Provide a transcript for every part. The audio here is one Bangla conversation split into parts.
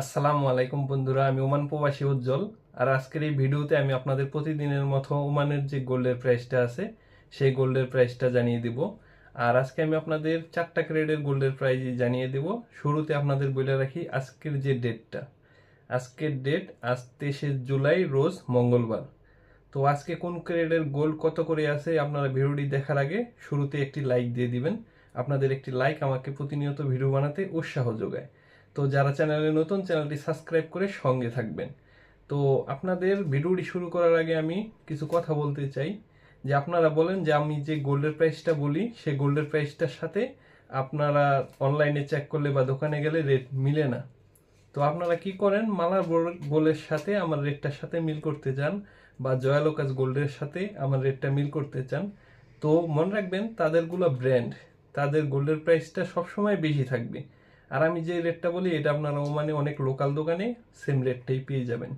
আসসালামু আলাইকুম বন্ধুরা, আমি ওমান প্রবাসী উজ্জ্বল। আর আজকের এই ভিডিওতে আমি আপনাদের প্রতিদিনের মতো ওমানের যে গোল্ডের প্রাইসটা আছে, সেই গোল্ডের প্রাইসটা জানিয়ে দিব। আর আজকে আমি আপনাদের চারটা ক্রেডের গোল্ডের প্রাইস জানিয়ে দেব। শুরুতে আপনাদের বলে রাখি আজকের যে ডেটটা। আজকের ডেট আজ তেইশে জুলাই, রোজ মঙ্গলবার। তো আজকে কোন ক্রেডের গোল্ড কত করে আছে আপনারা ভিডিওটি দেখার আগে শুরুতে একটি লাইক দিয়ে দিবেন। আপনাদের একটি লাইক আমাকে প্রতিনিয়ত ভিডিও বানাতে উৎসাহ যোগায়। তো যারা চ্যানেলে নতুন, চ্যানেলটি সাবস্ক্রাইব করে সঙ্গে থাকবেন। তো আপনাদের ভিডিওটি শুরু করার আগে আমি কিছু কথা বলতে চাই। যে আপনারা বলেন যে আমি যে গোল্ডের প্রাইসটা বলি সেই গোল্ডের প্রাইসটার সাথে আপনারা অনলাইনে চেক করলে বা দোকানে গেলে রেট মিলে না। তো আপনারা কি করেন? মালার গোল্ডের সাথে আমার রেটটার সাথে মিল করতে চান বা জয়ালোকাস গোল্ডের সাথে আমার রেটটা মিল করতে চান। তো মনে রাখবেন, তাদেরগুলো ব্র্যান্ড তাদের গোল্ডের প্রাইসটা সবসময় বেশি থাকবে। আর আমি যে রেটটা বলি, এটা আপনারা ওমানে অনেক লোকাল দোকানে সেম রেটটাই পেয়ে যাবেন।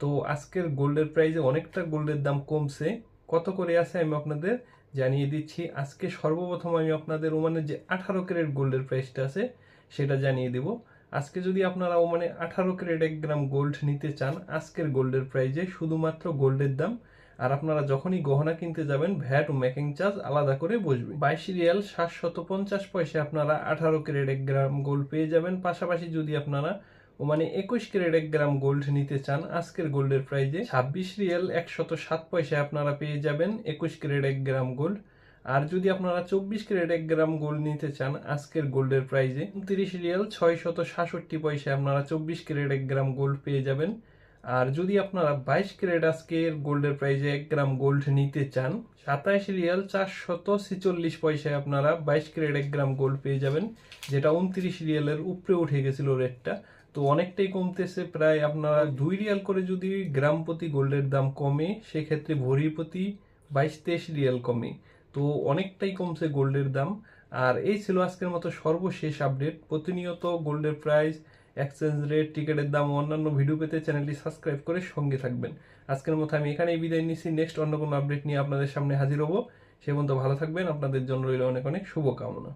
তো আজকের গোল্ডের প্রাইসে অনেকটা গোল্ডের দাম কমছে। কত করে আছে আমি আপনাদের জানিয়ে দিচ্ছি। আজকে সর্বপ্রথম আমি আপনাদের ওমানের যে আঠারো ক্যারেট গোল্ডের প্রাইসটা আছে, সেটা জানিয়ে দেব। আজকে যদি আপনারা ওমানে আঠারো ক্যারেট এক গ্রাম গোল্ড নিতে চান, আজকের গোল্ডের প্রাইসে শুধুমাত্র গোল্ডের দাম আর আপনারা যখনই গহনা কিনতে যাবেন, ভ্যাট ও মেকিং চার্জ আলাদা করে বসবে। বাইশ রিয়াল সাতশত পঞ্চাশ পয়সা আপনারা আঠারো ক্যারেট এক গ্রাম গোল্ড পেয়ে যাবেন। পাশাপাশি যদি আপনারা ও মানে একুশ ক্যারেট এক গ্রাম গোল্ড নিতে চান, আজকের গোল্ডের প্রাইজে ছাব্বিশ রিয়াল একশত সাত পয়সায় আপনারা পেয়ে যাবেন একুশ ক্যারেট এক গ্রাম গোল্ড আর যদি আপনারা চব্বিশ ক্যারেট এক গ্রাম গোল্ড নিতে চান, আজকের গোল্ডের প্রাইজে উনত্রিশ রিয়াল ছয় শত সাতষট্টি পয়সায় আপনারা চব্বিশ ক্যারেট এক গ্রাম গোল্ড পেয়ে যাবেন। আর যদি আপনারা বাইশ ক্যারেট আজকের গোল্ডের প্রাইজে এক গ্রাম গোল্ড নিতে চান, সাতাইশ রিয়াল চারশত ছেচল্লিশ পয়সায় আপনারা বাইশ ক্যারেট এক গ্রাম গোল্ড পেয়ে যাবেন, যেটা উনত্রিশ রিয়ালের উপরে উঠে গেছিল রেটটা তো অনেকটাই কমতেছে, প্রায় আপনারা দুই রিয়াল করে যদি গ্রাম প্রতি গোল্ডের দাম কমে, সেক্ষেত্রে ভরি প্রতি বাইশ তেইশ রিয়াল কমে। তো অনেকটাই কমছে গোল্ডের দাম। আর এই ছিল আজকের মতো সর্বশেষ আপডেট প্রতিনিয়ত গোল্ডের প্রাইস এক্সচেঞ্জ রেট টিকিটের দাম, অন্যান্য ভিডিও পেতে চ্যানেলটি সাবস্ক্রাইব করে সঙ্গে থাকবেন। আজকের মতো আমি এখানেই বিদায় নিচ্ছি। নেক্সট অন্য কোনো আপডেট নিয়ে আপনাদের সামনে হাজির হব। সে পর্যন্ত ভালো থাকবেন। আপনাদের জন্য রইল অনেক অনেক শুভকামনা।